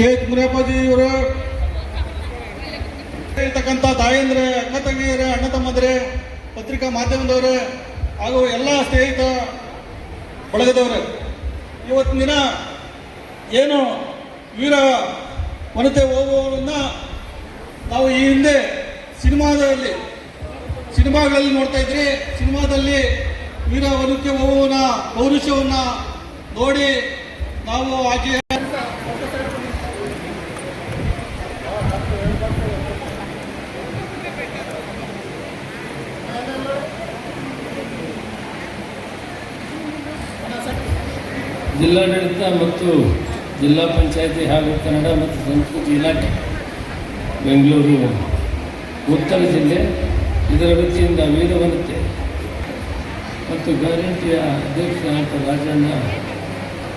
ಮುನಿಯಪ್ಪಾಜಿಯವರು ಇರ್ತಕ್ಕಂಥ ತಾಯಂದ್ರೆ, ಅಕ್ಕ ತಂಗಿಯರೇ, ಅಣ್ಣ ತಮ್ಮಂದ್ರೆ, ಪತ್ರಿಕಾ ಮಾಧ್ಯಮದವರೇ ಹಾಗೂ ಎಲ್ಲ ಸ್ನೇಹಿತ ಬಳಗದವರೇ ಇವತ್ತಿನ ದಿನ ಏನು ವೀರ ವನತೆ ಹೋಗುವವರನ್ನ ನಾವು ಈ ಹಿಂದೆ ಸಿನಿಮಾದಲ್ಲಿ, ಸಿನಿಮಾಗಳಲ್ಲಿ ನೋಡ್ತಾ ಇದ್ರಿ. ಸಿನಿಮಾದಲ್ಲಿ ವೀರ ವನಕ್ಕೆ ಹೋಗುವವನ ಪೌರುಷವನ್ನ ನೋಡಿ ನಾವು ಆಕೆ ಜಿಲ್ಲಾಡಳಿತ ಮತ್ತು ಜಿಲ್ಲಾ ಪಂಚಾಯತಿ ಹಾಗೂ ಕನ್ನಡ ಮತ್ತು ಸಂಸ್ಕೃತಿ ಇಲಾಖೆ, ಬೆಂಗಳೂರು, ಉತ್ತರ ಜಿಲ್ಲೆ, ಇದರ ವತಿಯಿಂದ ವೀರವನತೆ ಮತ್ತು ಗ್ಯಾರಂಟಿಯ ಅಧ್ಯಕ್ಷರಾದ ರಾಜಣ್ಣ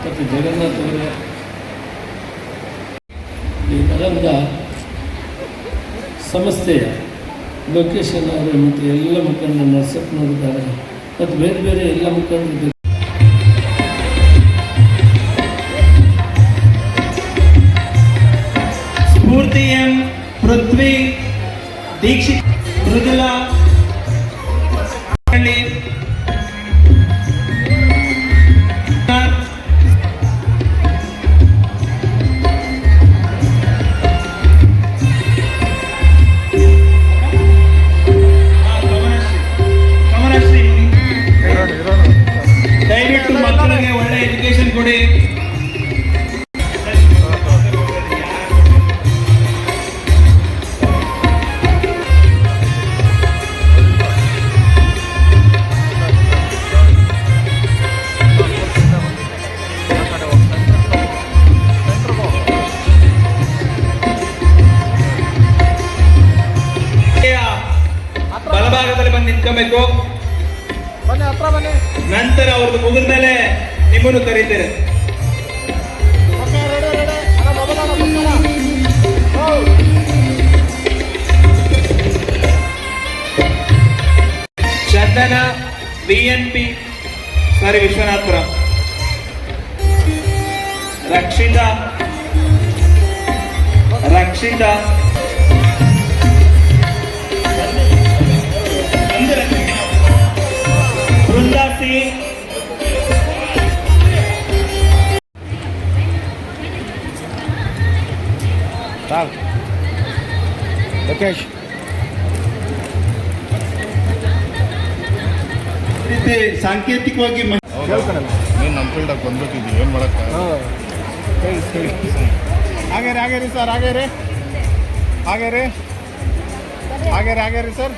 ಮತ್ತು ಜಗನ್ನಾಥ್ ಅವರ ಈ ಬಲದ ಸಂಸ್ಥೆಯ ಲೊಕೇಶನ್ ಅವರು ಮತ್ತು ಎಲ್ಲ ಮುಖಂಡರು ನರಸಪ್ಪನವರಿದ್ದಾರೆ ಮತ್ತು ಬೇರೆ ಬೇರೆ ಎಲ್ಲ ಮುಖಂಡರು ಪೃಥ್ವಿ ದೀಕ್ಷಿತ್ ಮೃದುಲಾ ಹಳ್ಳಿ, ಕಮಲಶ್ರೀ ದಯವಿಟ್ಟು ಮಕ್ಕಳಿಗೆ ಒಳ್ಳೆ ಎಜುಕೇಶನ್ ಕೊಡಿ ಬಲಭಾಗದಲ್ಲಿ ಬಂದು ನಿಂತ್ಕೋಬೇಕು. ಬನ್ನಿ ಹತ್ರ ಬನ್ನಿ. ನಂತರ ಅವ್ರದ್ದು ಮುಗಿದ ಮೇಲೆ ನಿಮ್ಮನ್ನು ಕರೀತೇನೆ. Chandana V N P sorry Vishwanathapura. Rakshitha Rakshitha. ಸಾಲ್ ಲೋಕೇಶ್ ಸಾಂಕೇತಿಕವಾಗಿ ನೀನು ನಮ್ಮ ಫೀಲ್ಡಾಗ ಬಂದ್ಬಿಟ್ಟಿದ್ವಿ ಏನು ಮಾಡಕ್ಕೆ? ಹಾಂ. ಹೇಳಿ ಹೇಳಿ ಹಾಗೆ ರೀ ಹಾಗೆ ರೀ ಸರ್ ಹಾಗೇರಿ ಹಾಗೇರಿ ಹಾಗೇರಿ ರೀ ಹಾಗೆ ರೀ ಸರ್.